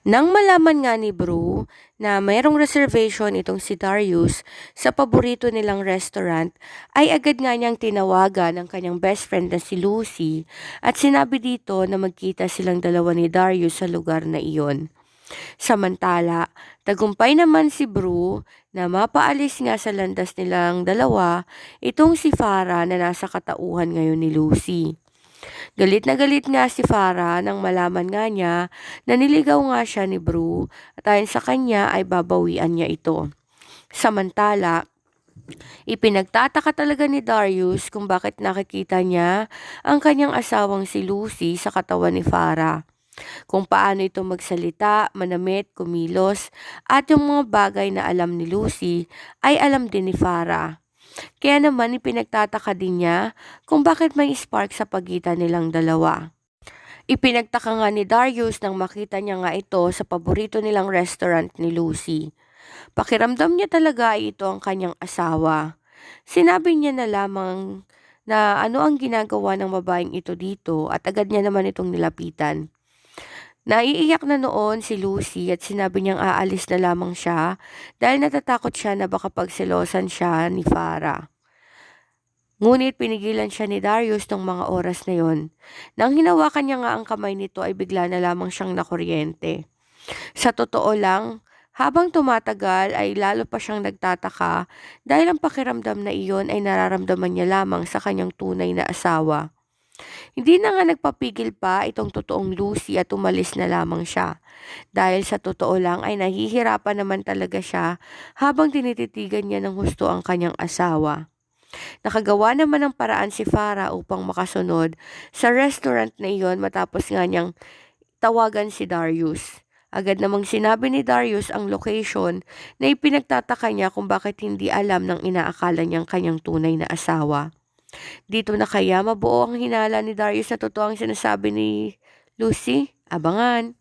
Nang malaman nga ni Bru na mayroong reservation itong si Darius sa paborito nilang restaurant, ay agad nga niyang tinawagan ang kanyang best friend na si Lucy at sinabi dito na magkita silang dalawa ni Darius sa lugar na iyon. Samantala, tagumpay naman si Bru na mapaalis nga sa landas nilang dalawa itong si Farah na nasa katauhan ngayon ni Lucy. Galit na galit nga si Farah nang malaman nga niya na niligaw nga siya ni Bru at ayon sa kanya ay babawian niya ito. Samantala, ipinagtataka talaga ni Darius kung bakit nakikita niya ang kanyang asawang si Lucy sa katawan ni Farah. Kung paano ito magsalita, manamit, kumilos, at yung mga bagay na alam ni Lucy ay alam din ni Farah. Kaya naman ipinagtataka din niya kung bakit may spark sa pagitan nilang dalawa. Ipinagtaka nga ni Darius nang makita niya nga ito sa paborito nilang restaurant ni Lucy. Pakiramdam niya talaga ay ito ang kanyang asawa. Sinabi niya na lamang na ano ang ginagawa ng babaeng ito dito at agad niya naman itong nilapitan. Naiiyak na noon si Lucy at sinabi niyang aalis na lamang siya dahil natatakot siya na baka pagselosan siya ni Farah. Ngunit pinigilan siya ni Darius ng mga oras na yon. Nang hinawakan niya nga ang kamay nito ay bigla na lamang siyang nakuryente. Sa totoo lang, habang tumatagal ay lalo pa siyang nagtataka dahil ang pakiramdam na iyon ay nararamdaman niya lamang sa kanyang tunay na asawa. Hindi na nga nagpapigil pa itong totoong Lucy at umalis na lamang siya. Dahil sa totoo lang ay nahihirapan naman talaga siya habang tinititigan niya ng husto ang kanyang asawa. Nakagawa naman ng paraan si Farah upang makasunod sa restaurant na iyon matapos nga niyang tawagan si Darius. Agad namang sinabi ni Darius ang location na ipinagtataka niya kung bakit hindi alam ng inaakala niyang kanyang tunay na asawa. Dito na kaya mabuo ang hinala ni Darius na totoo ang sinasabi ni Lucy? Abangan!